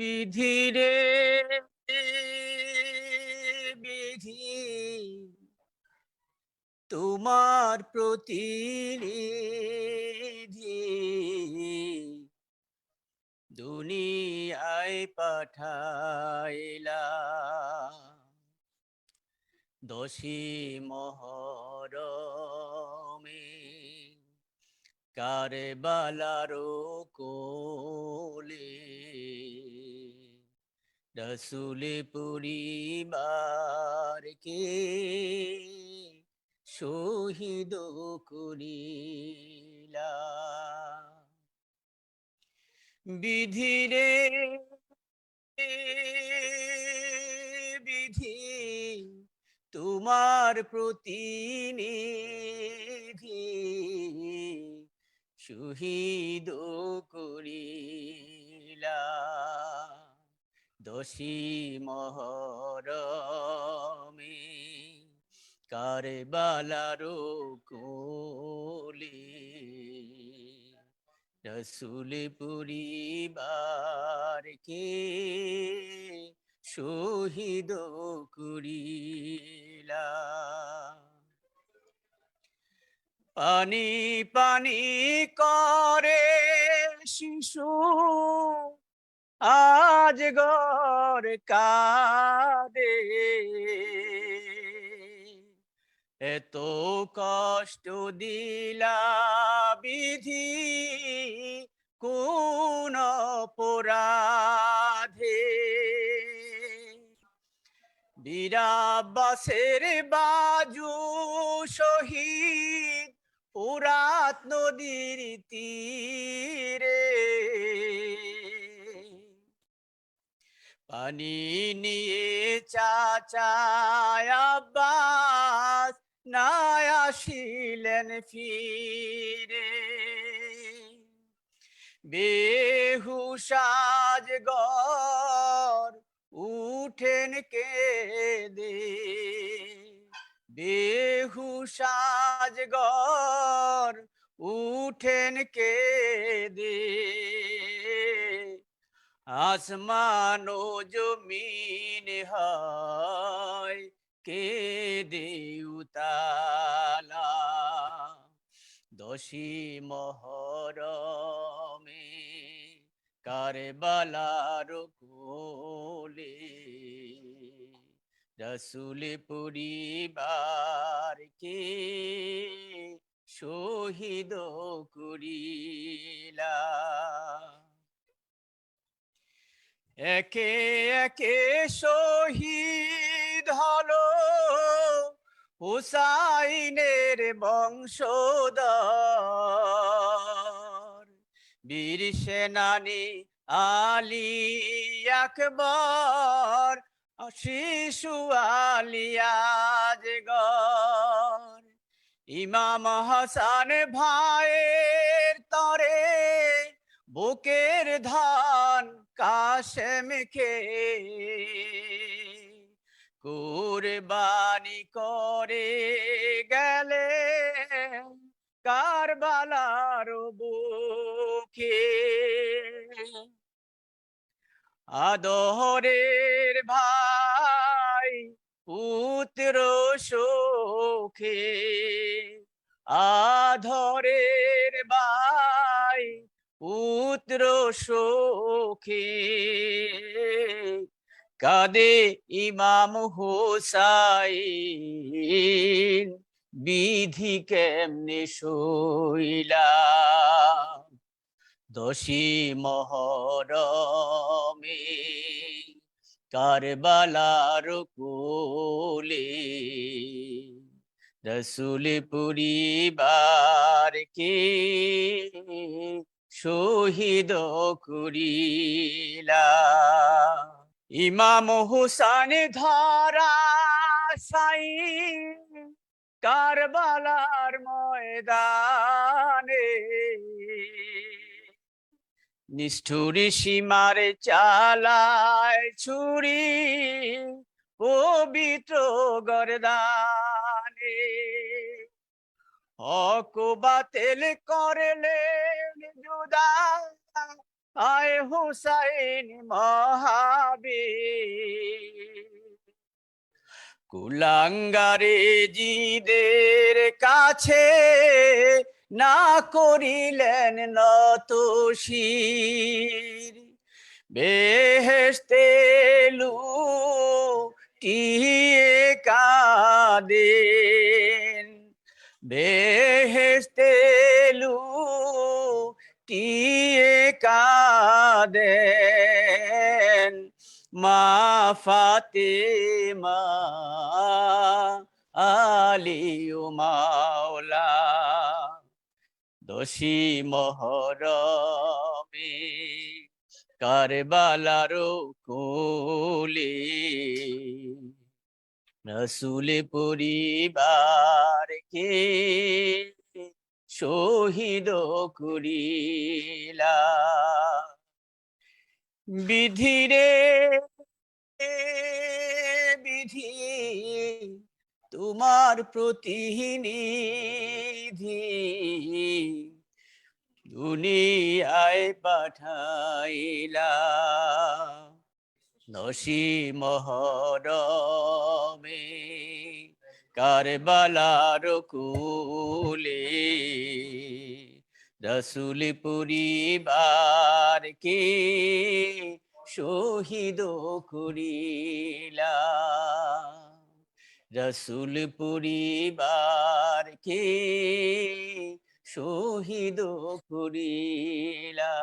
বিধি রে বিধি। তোমার প্রতিনিধি। দুনিয়ায় পাঠাইলা দশী মহরমে। কারবালারো কোলে রসুলে পরিবারকে শহীদ করিলা বিধিরে বিধি তোমার প্রতিনিধি শহীদ করিলা দশী মহরমে কারবালারো কোলে রসুল পরিবারকে শহীদ করিলা। পানি পানি করে শিশু গর কাদে। এত কষ্ট দিলা বিধি কোন অপরাধে। বীরাবাসের বাজু শহীদ পুরাত নদীর তীরে। পানি নিয়ে চাচায় আব্বাস না আসিলেন ফিরে। বেহুসাজ গর উঠেন কে দে বেহুসাজ গর উঠেন কে দে আসমান ও জমিন হয় কে দেউতালা দশী মহরমে কারবালার কোলে রসুল পরিবারকে শহীদ করিলা একে একে শহীদ হলো হুসাইনের বংশধর। বীর সেনানি আলী আকবর, শিশু আলিয়াজ ইমাম হাসান ভাইয়ের তরে বুকের ধান কাশেমকে কুরবানি করে গেলে কারবালার বুকে আদরের ভাই পুত্র শোকে আধরের পুত্র শোকে কাদে ইমাম হোসাইন বিধি কেমনে শইলা দশী মহরমে কারবালার কোলে রসুল পরিবারকে শহীদ করিলা। ইমাম হুসান ধরা সাই কারবালার ময়দানে। নিষ্ঠুরি সীমার চালায় ছুরি, পবিত্র গরদানে। হক বাতিল করলেন আয় হুসাইন মহাবীর। কুলাঙ্গারে জিদের কাছে না করিলেন নত শির বেহেস্তে লুটিয়ে কাদেন। বেহেস্তে কাদেন। মা ফাতেমা আলিউ মাওলা দোষী মহরমে কারবালার কোলে রসুল পরিবারকে শহীদ করিলা। বিধিরে বিধি তোমার প্রতিনিধি। দুনিয়ায় পাঠাইলা। নসি মহরমে কারবালার কুলে। রসুল পরিবারকে শহীদ করিলা রসুল পরিবারকে শহীদ করিলা